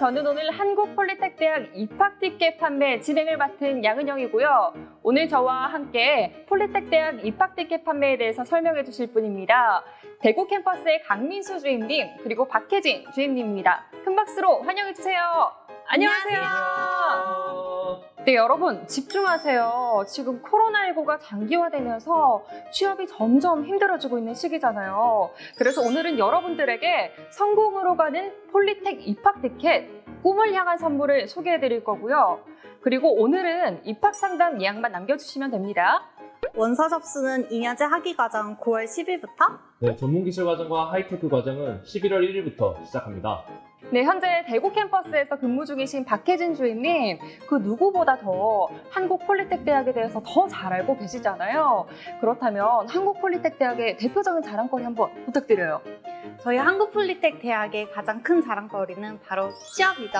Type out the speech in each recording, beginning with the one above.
저는 오늘 한국폴리텍대학 입학티켓 판매 진행을 맡은 양은영이고요. 오늘 저와 함께 폴리텍대학 입학티켓 판매에 대해서 설명해 주실 분입니다. 대구 캠퍼스의 강민수 주임님 그리고 박혜진 주임님입니다. 큰 박수로 환영해 주세요. 안녕하세요. 네, 여러분 집중하세요. 지금 코로나19가 장기화되면서 취업이 점점 힘들어지고 있는 시기잖아요. 그래서 오늘은 여러분들에게 성공으로 가는 폴리텍 입학 티켓, 꿈을 향한 선물을 소개해 드릴 거고요. 그리고 오늘은 입학 상담 예약만 남겨주시면 됩니다. 원서 접수는 2년제 학위 과정 9월 10일부터 네, 전문기술 과정과 하이테크 과정은 11월 1일부터 시작합니다. 네, 현재 대구 캠퍼스에서 근무 중이신 박혜진 주임님, 그 누구보다 더 한국 폴리텍 대학에 대해서 더 잘 알고 계시잖아요. 그렇다면 한국 폴리텍 대학의 대표적인 자랑거리 한번 부탁드려요. 저희 한국 폴리텍 대학의 가장 큰 자랑거리는 바로 취업이죠.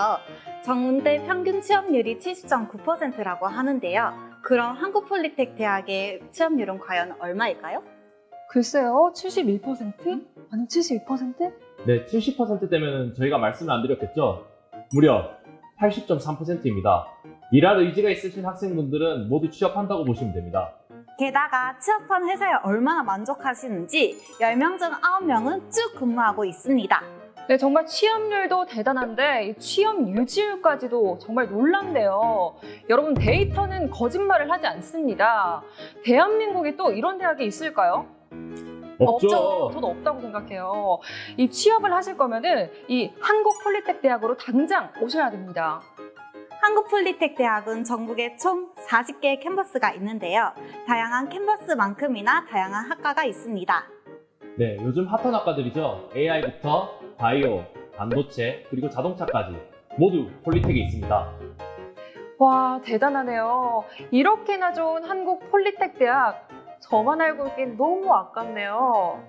정문대 평균 취업률이 70.9%라고 하는데요. 그럼 한국 폴리텍 대학의 취업률은 과연 얼마일까요? 글쎄요, 71%? 아니면 72%? 네, 70%대면 저희가 말씀을 안 드렸겠죠? 무려 80.3%입니다. 일할 의지가 있으신 학생분들은 모두 취업한다고 보시면 됩니다. 게다가 취업한 회사에 얼마나 만족하시는지 10명 중 9명은 쭉 근무하고 있습니다. 네, 정말 취업률도 대단한데 이 취업 유지율까지도 정말 놀랍네요. 여러분 데이터는 거짓말을 하지 않습니다. 대한민국에 또 이런 대학이 있을까요? 없죠? 저도 없다고 생각해요. 이 취업을 하실 거면은 이 한국 폴리텍 대학으로 당장 오셔야 됩니다. 한국폴리텍 대학은 전국에 총 40개의 캠퍼스가 있는데요. 다양한 캠퍼스만큼이나 다양한 학과가 있습니다. 네, 요즘 핫한 학과들이죠. AI부터 바이오, 반도체, 그리고 자동차까지 모두 폴리텍에 있습니다. 와 대단하네요. 이렇게나 좋은 한국 폴리텍 대학 저만 알고 있긴 너무 아깝네요.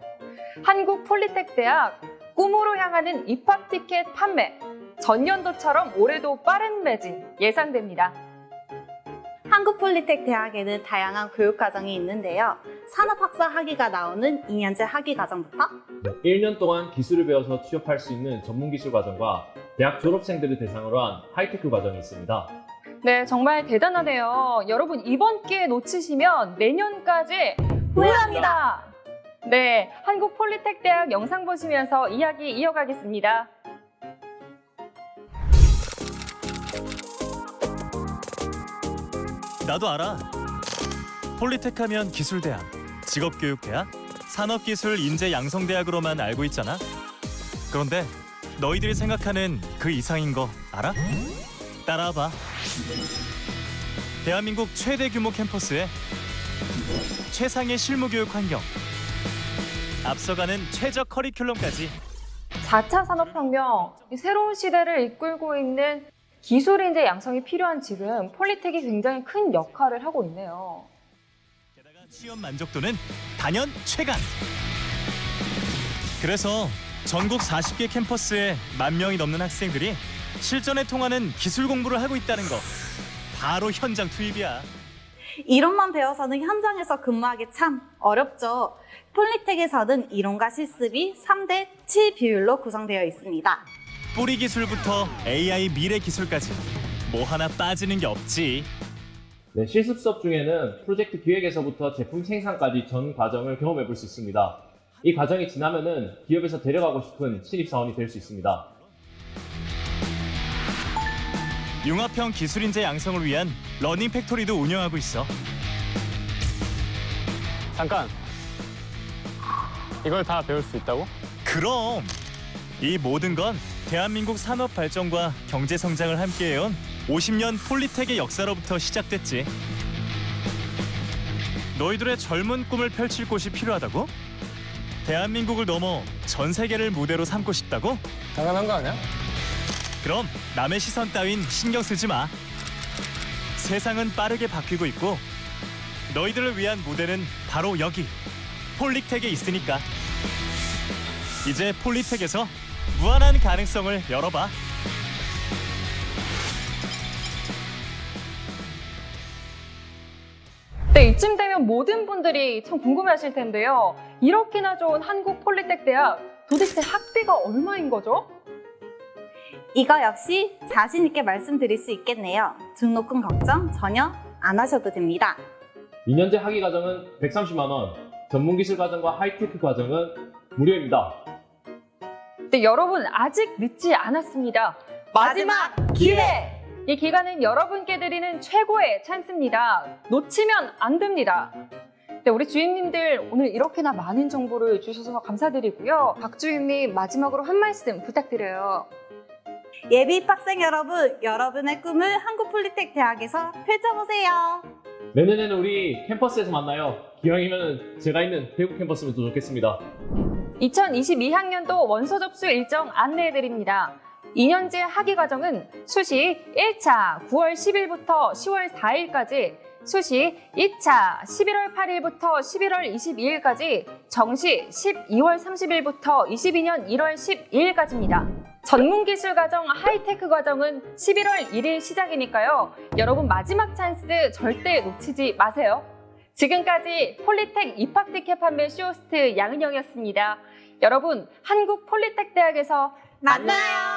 한국 폴리텍 대학 꿈으로 향하는 입학 티켓 판매 전년도처럼 올해도 빠른 매진 예상됩니다. 한국폴리텍 대학에는 다양한 교육과정이 있는데요. 산업학사 학위가 나오는 2년제 학위 과정부터 네, 1년 동안 기술을 배워서 취업할 수 있는 전문기술 과정과 대학 졸업생들을 대상으로 한 하이테크 과정이 있습니다. 네 정말 대단하네요. 여러분 이번 기회 놓치시면 내년까지 후회합니다. 네 한국 폴리텍 대학 영상 보시면서 이야기 이어가겠습니다. 나도 알아. 폴리텍 하면 기술대학, 직업교육대학, 산업기술 인재 양성대학으로만 알고 있잖아. 그런데 너희들이 생각하는 그 이상인 거 알아? 따라와 봐. 대한민국 최대 규모 캠퍼스에 최상의 실무 교육 환경, 앞서가는 최저 커리큘럼까지 4차 산업혁명, 이 새로운 시대를 이끌고 있는 기술 인재 양성이 필요한 지금 폴리텍이 굉장히 큰 역할을 하고 있네요. 게다가 취업 만족도는 단연 최강. 그래서 전국 40개 캠퍼스에 만 명이 넘는 학생들이 실전에 통하는 기술 공부를 하고 있다는 거. 바로 현장 투입이야. 이론만 배워서는 현장에서 근무하기 참 어렵죠. 폴리텍에서는 이론과 실습이 3대 7 비율로 구성되어 있습니다. 뿌리 기술부터 AI 미래 기술까지 뭐 하나 빠지는 게 없지. 네, 실습 수업 중에는 프로젝트 기획에서부터 제품 생산까지 전 과정을 경험해 볼 수 있습니다. 이 과정이 지나면은 기업에서 데려가고 싶은 신입 사원이 될 수 있습니다. 융합형 기술 인재 양성을 위한 러닝 팩토리도 운영하고 있어. 잠깐. 이걸 다 배울 수 있다고? 그럼 이 모든 건 대한민국 산업 발전과 경제 성장을 함께해온 50년 폴리텍의 역사로부터 시작됐지. 너희들의 젊은 꿈을 펼칠 곳이 필요하다고? 대한민국을 넘어 전 세계를 무대로 삼고 싶다고? 당연한 거 아니야? 그럼 남의 시선 따윈 신경 쓰지 마. 세상은 빠르게 바뀌고 있고 너희들을 위한 무대는 바로 여기 폴리텍에 있으니까. 이제 폴리텍에서 무한한 가능성을 열어봐. 네, 이쯤 되면 모든 분들이 참 궁금해하실 텐데요. 이렇게나 좋은 한국 폴리텍 대학 도대체 학비가 얼마인 거죠? 이거 역시 자신 있게 말씀드릴 수 있겠네요. 등록금 걱정 전혀 안 하셔도 됩니다. 2년제 학위 과정은 130만 원, 전문 기술 과정과 하이테크 과정은 무료입니다. 네, 여러분 아직 늦지 않았습니다. 마지막 기회! 이 기간은 여러분께 드리는 최고의 찬스입니다. 놓치면 안 됩니다. 네, 우리 주임님들 오늘 이렇게나 많은 정보를 주셔서 감사드리고요. 박 주임님 마지막으로 한 말씀 부탁드려요. 예비 입학생 여러분, 여러분의 꿈을 한국폴리텍 대학에서 펼쳐보세요. 내년에는 우리 캠퍼스에서 만나요. 기왕이면 제가 있는 대구 캠퍼스면 더 좋겠습니다. 2022학년도 원서 접수 일정 안내해드립니다. 2년제 학위 과정은 수시 1차 9월 10일부터 10월 4일까지, 수시 2차 11월 8일부터 11월 22일까지, 정시 12월 30일부터 22년 1월 12일까지입니다. 전문기술 과정, 하이테크 과정은 11월 1일 시작이니까요. 여러분 마지막 찬스 절대 놓치지 마세요. 지금까지 폴리텍 입학 티켓 판매 쇼호스트 양은영이었습니다. 여러분, 한국 폴리텍 대학에서 만나요.